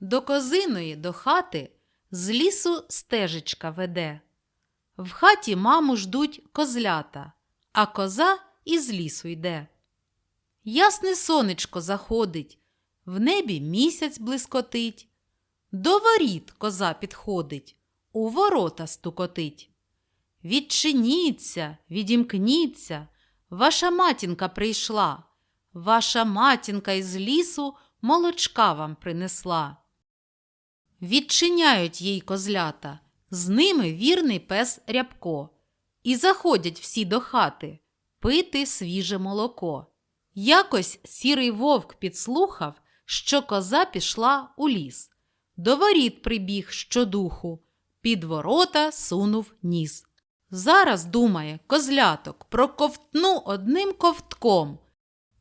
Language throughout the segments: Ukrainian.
До козиної до хати з лісу стежечка веде. В хаті маму ждуть козлята, а коза із лісу йде. Ясне сонечко заходить, в небі місяць блискотить. До воріт коза підходить, у ворота стукотить. Відчиніться, відімкніться, ваша матінка прийшла, ваша матінка із лісу молочка вам принесла. Відчиняють їй козлята, з ними вірний пес Рябко. І заходять всі до хати пити свіже молоко. Якось сірий вовк підслухав, що коза пішла у ліс. До воріт прибіг щодуху, під ворота сунув ніс. Зараз, думає, козляток, проковтну одним ковтком.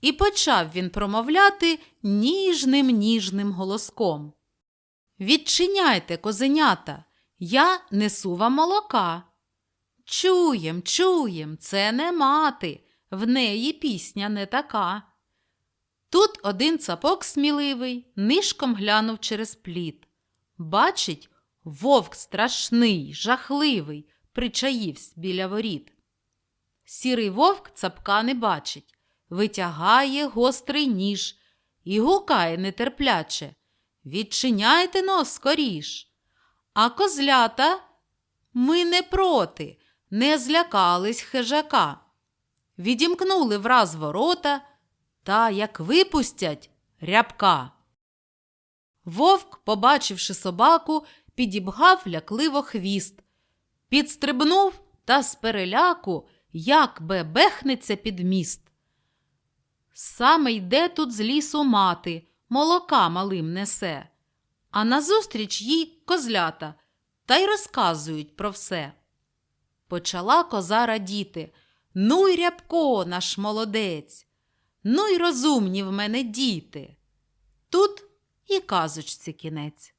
І почав він промовляти ніжним ніжним голоском. Відчиняйте, козенята, я несу вам молока. Чуєм, чуєм, це не мати, в неї пісня не така. Тут один цапок сміливий нишком глянув через пліт. Бачить, вовк страшний, жахливий, причаївсь біля воріт. Сірий вовк цапка не бачить, витягає гострий ніж і гукає нетерпляче. Відчиняйте нос скоріш. А козлята ми не проти, не злякались хижака. Відімкнули враз ворота та, як випустять, рябка. Вовк, побачивши собаку, підібгав лякливо хвіст, підстрибнув та з переляку, як бебехнеться під міст. Саме йде тут з лісу мати, молока малим несе, а назустріч їй козлята та й розказують про все. Почала коза радіти. Ну й рябко, наш молодець, ну й розумні в мене діти. Тут і казочці кінець.